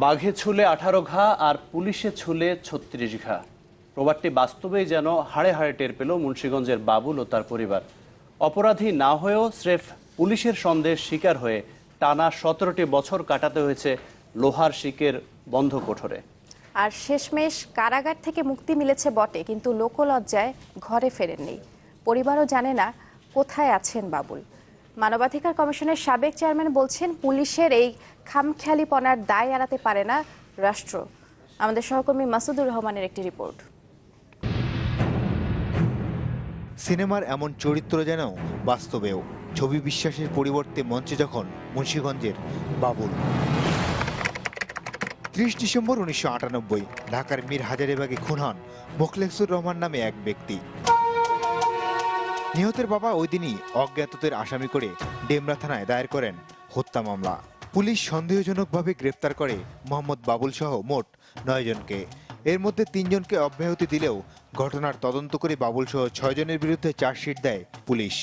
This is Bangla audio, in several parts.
বাঘে ছুলে আঠারো ঘা আর পুলিশে ছুলে ছত্রিশ ঘা। প্রবাদটি বাস্তবেই যেন হাড়ে হাড়ে টের পেল মুন্সীগঞ্জের বাবুল ও তার পরিবার। অপরাধী না হয়েও স্রেফ পুলিশের সন্দেহের শিকার হয়ে টানা সতেরোটি বছর কাটাতে হয়েছে লোহার শিকের বন্ধ কোঠরে। আর শেষমেশ কারাগার থেকে মুক্তি মিলেছে বটে, কিন্তু লোকলজ্জায় ঘরে ফেরেননি। পরিবারও জানে না কোথায় আছেন বাবুল। মানবাধিকার কমিশনের সাবেক চেয়ারম্যান বলছেন, পুলিশের এই খামখেয়ালিপনার দায় এড়াতে পারে না রাষ্ট্র। আমাদের সহকর্মী মাসুদুর রহমানের একটি রিপোর্ট। সিনেমার এমন চরিত্র যেন বাস্তবেও, ছবি বিশ্বাসের পরিবর্তে মঞ্চে যখন মুন্সীগঞ্জের বাবুল। ত্রিশ ডিসেম্বর উনিশশো আটানব্বই, ঢাকার মীর হাজারিবাগে খুন হন মোখলেসুর রহমান নামে এক ব্যক্তি। নিহতের বাবা ওই দিনই অজ্ঞাতদের আসামি করে ডেমরা থানায় দায়ের করেন হত্যা মামলা। পুলিশ সন্দেহজনকভাবে গ্রেপ্তার করে মোহাম্মদ বাবুল সহ মোট নয় জনকে। এর মধ্যে তিনজনকে অব্যাহতি দিলেও ঘটনার তদন্ত করে বাবুল সহ ছয়জনের বিরুদ্ধে চার্জশিট দেয় পুলিশ।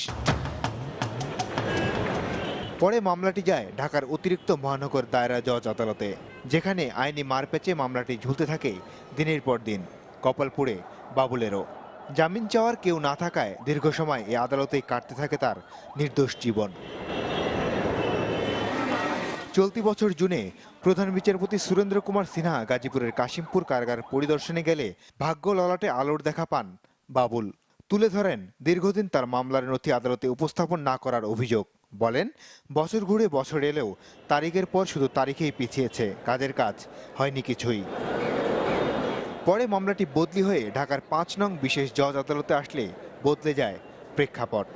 পরে মামলাটি যায় ঢাকার অতিরিক্ত মহানগর দায়রা জজ আদালতে, যেখানে আইনি মারপ্যাচে মামলাটি ঝুলতে থাকে দিনের পর দিন। কপালপুরে বাবুলেরও। জামিন চাওয়ার কেউ না থাকায় দীর্ঘ সময় এ আদালতেই কাটতে থাকে তার নির্দোষ জীবন। চলতি বছর জুনে প্রধান বিচারপতি সুরেন্দ্র কুমার সিনহা গাজীপুরের কাশিমপুর কারাগার পরিদর্শনে গেলে ভাগ্য ললাটে আলোর দেখা পান বাবুল। তুলে ধরেন, দীর্ঘদিন তার মামলার নথি আদালতে উপস্থাপন না করার অভিযোগ। বলেন, বছর ঘুরে বছর এলেও তারিখের পর শুধু তারিখেই পিছিয়েছে, কাজের কাজ হয়নি কিছুই। পরে মামলাটি বদলি হয়ে ঢাকার পাঁচ নং বিশেষ জজ আদালতে আসলে বদলে যায় প্রেক্ষাপট।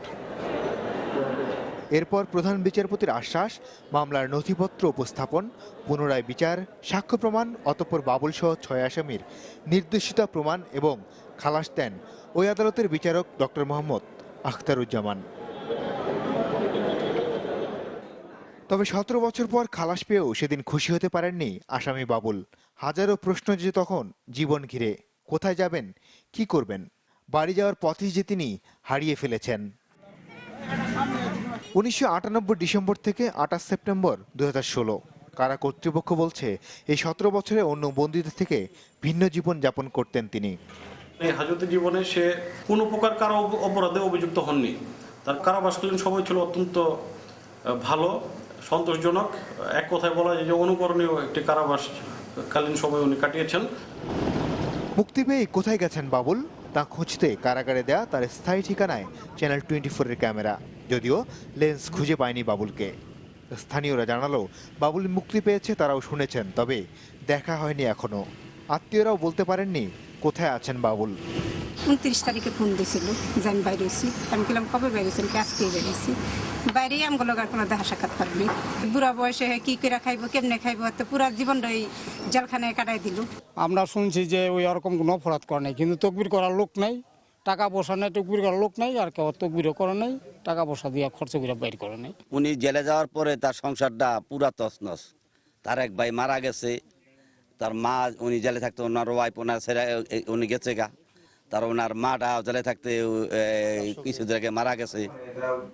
এরপর প্রধান বিচারপতির আশ্বাস, মামলার নথিপত্র উপস্থাপন, পুনরায় বিচার, সাক্ষ্য প্রমাণ, অতঃপর বাবুল সহ ছয় আসামির নির্দোষিতা প্রমাণ এবং খালাস দেন ওই আদালতের বিচারক ডক্টর মোহাম্মদ আখতারুজ্জামান। তবে সতেরো বছর পর খালাস পেয়েও সেদিন খুশি হতে পারেননি আসামি বাবুল। হাজারো প্রশ্ন যে তখন জীবন ঘিরে। কোথায় যাবেন? কি করবেন? বাড়ি যাওয়ার পথে যে তিনি হারিয়ে ফেলেছেন। উনিশশো আটানব্বই ডিসেম্বর থেকে আঠাশ সেপ্টেম্বর দু হাজার ষোলো। কারা কর্তৃপক্ষ বলছে, এই সতেরো বছরে অন্য বন্দীদের থেকে ভিন্ন জীবন যাপন করতেন তিনি। হাজতে জীবনে সে কোনো প্রকার কারও অপরাধে অভিযুক্ত হননি। তার কারাবাসকালীন সময় ছিল অত্যন্ত ভালো। সন্তোষজনক। এক কথায় বলা যায় যে অনুকরণীয় একটি কারাবাসকালীন সময় উনি কাটিয়েছেন। মুক্তি পেয়ে কোথায় গেছেন বাবুল? তা খুঁজতে কারাগারে দেয়া তার স্থায়ী ঠিকানায় চ্যানেল টোয়েন্টি ফোরের ক্যামেরা। যদিও লেন্স খুঁজে পায়নি বাবুলকে। স্থানীয়রা জানালো, বাবুল মুক্তি পেয়েছে, তারাও শুনেছেন, তবে দেখা হয়নি এখনও আত্মীয়রাও বলতে পারেননি কোথায় আছেন বাবুল? উনত্রিশ তারিখে ফোন দিয়েছিল যে আমি বাইরে হয়েছি আমি বললাম কবে বেরিয়েছেন কি আজকেই বেরিয়েছি বাইরেই আমগুলো আর কোনো দেখা সাক্ষাৎ পারবি বুড়া বয়সে কি করে খাইবো কেমনে খাইবো? তো পুরা জীবনটা ওই জেলখানায় কাটাই দিল। আমরা শুনছি যে ওই ওরকম কোনো অপরাধ করে নাই কিন্তু তকবির করার লোক নাই টাকা পয়সা নেই তকবির করার লোক নাই আর কেউ তকবিরও করে নাই টাকা পয়সা দিয়ে খরচ করে বাইর করে নাই। উনি জেলে যাওয়ার পরে তার সংসারটা পুরা তছনছ। তার এক ভাই মারা গেছে তার মা উনি জেলে থাকতে ওনার ওয়াইফ ওনার এ- উনি গেছে গা। তার ওনার মাটা জেলে থাকতে কিছুদিন আগে মারা গেছে।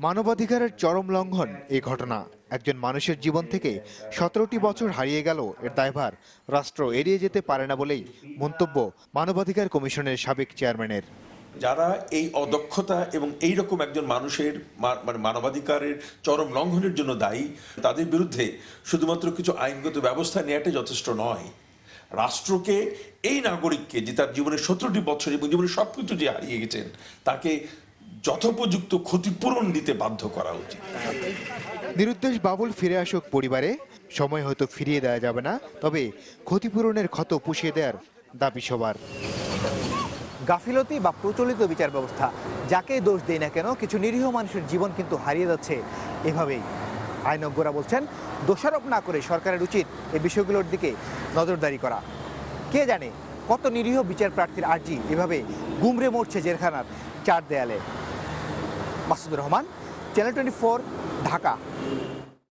মানবাধিকারের চরম লঙ্ঘন এই ঘটনা। একজন মানুষের জীবন থেকে সতেরোটি বছর হারিয়ে গেল এর দায়ভার। রাষ্ট্র এড়িয়ে যেতে পারে না বলেই মন্তব্য মানবাধিকার কমিশনের সাবেক চেয়ারম্যানের। যারা এই অদক্ষতা এবং এই রকম একজন মানুষের মানে মানবাধিকারের চরম লঙ্ঘনের জন্য দায়ী তাদের বিরুদ্ধে শুধুমাত্র কিছু আইনগত ব্যবস্থা নেওয়াটা যথেষ্ট নয়। রাষ্ট্রকে এই নাগরিককে যে তার জীবনের সতেরোটি বছর এবং জীবনের সব কিছু যে হারিয়ে গেছেন তাকে যথোপযুক্ত ক্ষতিপূরণ দিতে বাধ্য করা উচিত। নিরুদ্দেশ বাবুল ফিরে আসুক পরিবারে সময় হয়তো ফিরিয়ে দেওয়া যাবে না তবে ক্ষতিপূরণের ক্ষত পুষিয়ে দেওয়ার দাবি সবার। গাফিলতি বা প্রচলিত বিচার ব্যবস্থা যাকেই দোষ দেয় না কেন কিছু নিরীহ মানুষের জীবন কিন্তু হারিয়ে যাচ্ছে এভাবেই। আইনজ্ঞরা বলছেন দোষারোপ না করে সরকারের উচিত এই বিষয়গুলোর দিকে নজরদারি করা। কে জানে কত নিরীহ বিচার প্রার্থীর আর্জি এভাবে গুমরে মরছে জেলখানার চার দেয়ালে। Masudur Rahman channel twenty Dhaka.